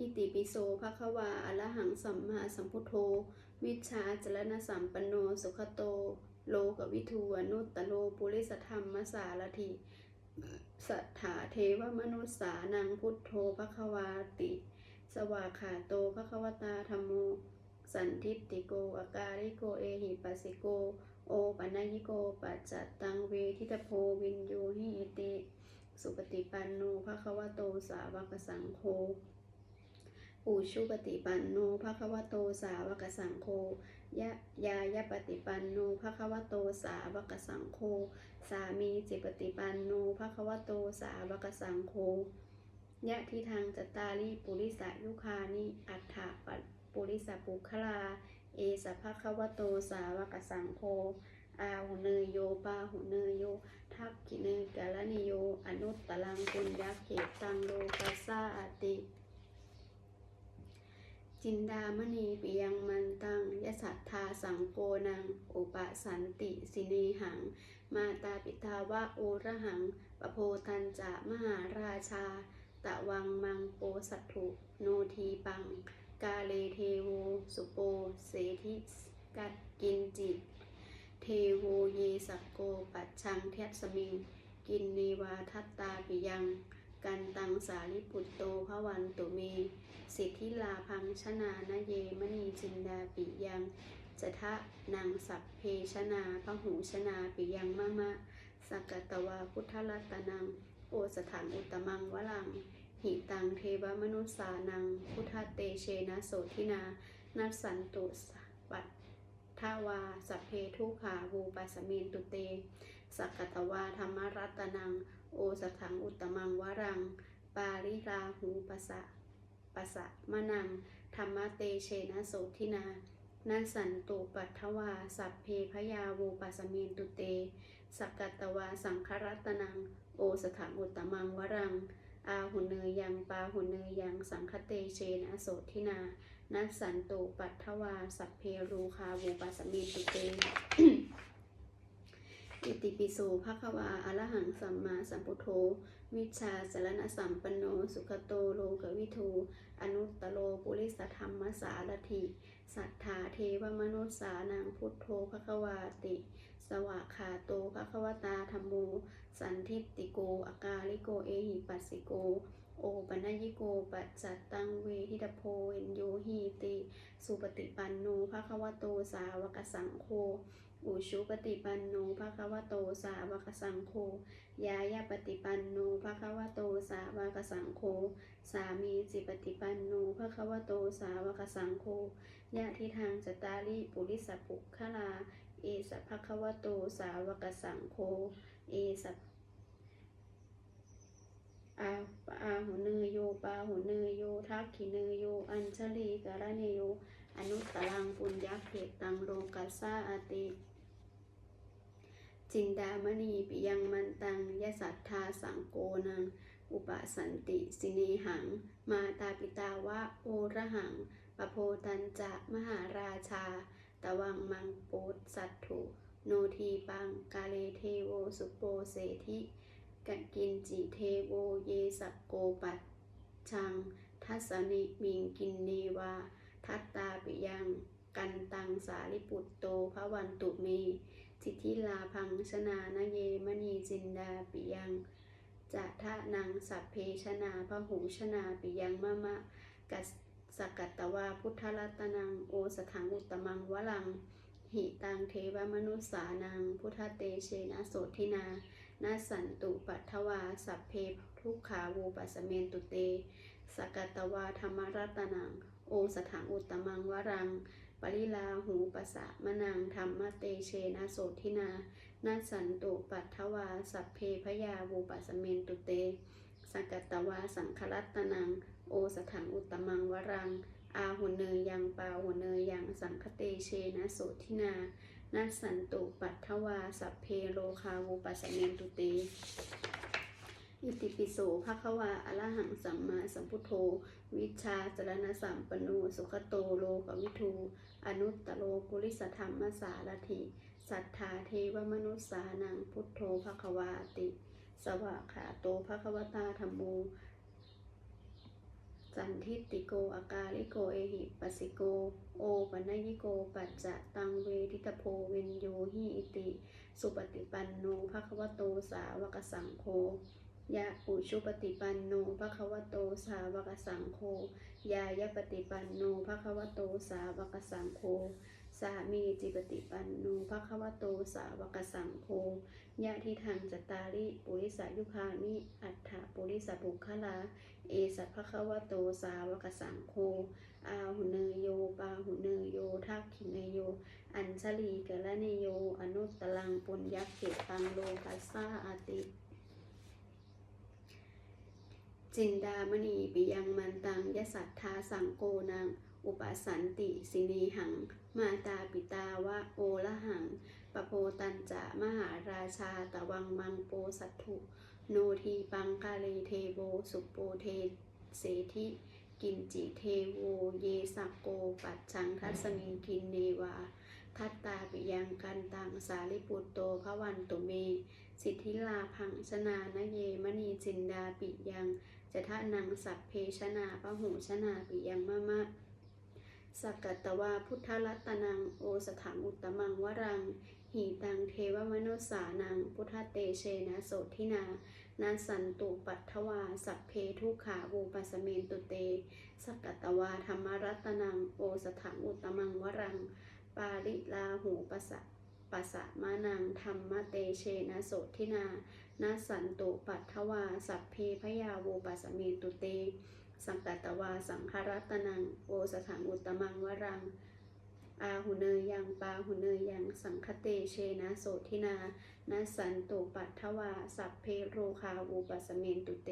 อิติปิโสภะคะวาอรหังสัมมาสัมพุทโธ วิชาจรณสัมปันโนสุขโต โลกวิทูอนุตตโลปุริสธรรมสารถิสัทธาเทวมนุสสานังพุทโธภควาติ สวาขาโตภควตาธรรมโม สันทิตติโกอาการิโกเอหิปัสสิโก โอปัญญิโกปัจจตังเวทิตโพวินโยหิติ สุปฏิปันโนภควโตสาวกสังโฆ อุชุปฏิปันโนภะคะวะโตสาวกสังโฆยะยายะปฏิปันโนภะคะวะโตสาวกสังโฆสามีจิปฏิปันโนภะคะวะโตสาวกสังโฆยะทิทางจตารีปุริสายุคานิอัฏฐปปุริสปุคลา เอสภะคะวะโตสาวกสังโฆอาหุเนยโยปาหุเนยโย ทักขิเนกาลนิโย อนุตตลังปุญญเขตังโลกัสสาอติ จินดามณีปิยังมันตังยสัทธาสังโกนังอุปสันติสิเนหัง มาตาปิตาวะโอระหังปโพตันจะมหาราชา ตะวังมังโปสัตถุโนทีปัง กาเลเทโวสุโปเสธิกัดกินจิตเทโวเยสกโกปัจชังเทสมิง กินเนวาทัตตาปิยัง กันตังสาลิปุตโตภวันตุเม สิทธิลาพังชนานเยมณีจินดาปิยังจะทะนางสัพเพชนาพระหูชนาปิยังมะมะสกตวาพุทธรัตนัง โอสถานอุตมังวลัง หิตังเทวมนุสานัง พุทธเตเชนะโสทินา นัสสันตุปัตทาวาสัพเพทุขาวูปัสมินตุเต สักกตวาธรรมรัตนัง โอสถังอุตมังวรัง ปาริราหูปสะปัสสะมะนัง ธรรมเตเชนะโสทินานาสันตุปัทวา สัพเพพยาวูปัสมินตุเต สักกัตวาสังครัตนัง โอสถาอุตมังวรัง อาหุเนยยังปาหุเนยยังสังคเตเชนะโสทินานัสสันตุปัทวา สัพเพรูคาวูปัสมินตุเต อิติปิโสภะควาอรหังสัมมาสัมพุทโธ วิชชาสรณสัมปันโน สุขโตโลกวิทูอนุตตโลปุริสธรรมสารถิสัทธาเทวมนุสสานังพุทโธภะควาติ สวากขาโตภะควตาธรรมโมสันทิตติโกอาการิโกเอหิปัสสิโก โอปัญญิโกปัจจตังเวทิตโพเวนโยหีติ สุปฏิปันโนภะคะวโตสาวกสังโฆอุชุปฏิปันโนภะคะวะโตสาวกสังโฆยายาปฏิปันโนภะคะวะโตสาวกสังโฆสามีจิปฏิปันโนภะคะวะโตสาวกสังโฆญาทิทางจตาริปุริสปุคลา เอสะภะคะวะโตสาวกสังโฆเอสะ อาอาหุเนโยปาหุเนโยทักขิเนโย อัญชลีกรเนโย อนุตตรังปุญญเขตังโลกัสสาอติ จินดามณีปิยังมันตังยสัทธาสังโกนัง อุปสันติ สิเนหัง มาตาปิตาวะโอระหังปโพตันจะมหาราชา ตวังมังโปดสัตถุ โนทีปังกาเลเทโวสุโปเสธิ กกินจิเทโวเยสกโกปัตชัง ทัสนิมิงกินเนวา ทัตตาปิยัง กันตังสาลิปุตโตภวันตุเมสิทธิลาพังชนานเยมณีจินดาปิยังจะทะนังสัพเพชนาพระหูชนาปิยังมะมะกัสสกัตตวาพุทธรัตนังโอสถังอุตมังวลัง หิตังเทวมนุสสานัง พุทธเตเชนะโสทินา นาสันตุปัทวา สัพเพทุกขาวูปัสเมนตุเต สกัตตวาธรรมรัตนัง โอสถังอุตมังวรัง ปริลาหูปสะมะนังธรรมเตเชนะโสทินานาสันตุปัทวา สัพเพพยาวูปัสเมนตุเต สกัตตวาสังครัตนัง โอสถังอุตตมังวรัง อาหุเนยยังปาหุเนยยังสังคเตเชนะโสทินา นาสันตุปัทถวาสัพเพโลคาวูปัสเนตุเตอิติปิโสภะคะวาอรหังสัมมาสัมพุทโธ วิชาจรณสัมปโนสุขโตโลกวิทูอนุตตโลปุริสธรรมสารถิสัทธาเทวมนุสสานังพุทโธภะคะวาติ สวากขาโตภะคะวตาธรรม จันทิติโกอากาลิโกเอหิปัสสิโก โอปัญญิโก ปัจจะตังเวทิตโพเวนโยหิอิติ สุปฏิปันโนภะควโตสาวกสังโฆยะอุชุปฏิปันโนภะควโตสาวกสังโฆยายะปฏิปันโนภะควโตสาวกสังโฆ สามีจิปฏิปันโนภะควโตสาวกสังโฆยะทิทางจตาริปุริสายุคามิ อัฏฐปุริสบุคลา เอสัพพะควโตสาวกสังโฆอาหุเนโยปาหุเนโยทักขิเนโย อัญชลีกะละเนโย อนุตตลังปุญญเขตังโลกัสสาอาติจินดามณีปิยังมันตังยสัทธาสังโกนัง อุปสันติสิเนหัง มาตาปิตาวะโอละหัง ปโพตันจะมหาราชาตะวังมังโปสัตถุ โนทีปังกาเลเทโวสุปโปเทเสธิกินจิเทโวเยสักโกปัจชังทัสมิงกินเนวา ทัตตาปิยังกันตังสาลิปุตโตพระวันตุเม สิทธิลาพังชนานเยมณีจินดาปิยังจะทะนังสัพเพชนาปะหูชนาปิยังมะมะ สักกตตวาพุทธรัตนังโอสถังอุตมังวรัง หีตังเทวมนุสานัง พุทธเตเชนะโสทินานาสันตุปัทถวา สัพเพทุขาวูปัสเมนตุเตสกกตตวาธรรมรัตนังโอสถังอุตมังวรัง ปาริลาหูปสะปัสสะมานังธรรมเตเชนะโสทินานาสันตุปัทถวา สัพเพพยาวูปัสเมนตุเต สังกัตวาสังคารัตนังโอสถังอุตมังวรัง อาหุเนยยังปาหุเนยยังสังคเตเชนะโสทินานาสันตุปัทวา สัพเพโรคาวุปสเมนตุเต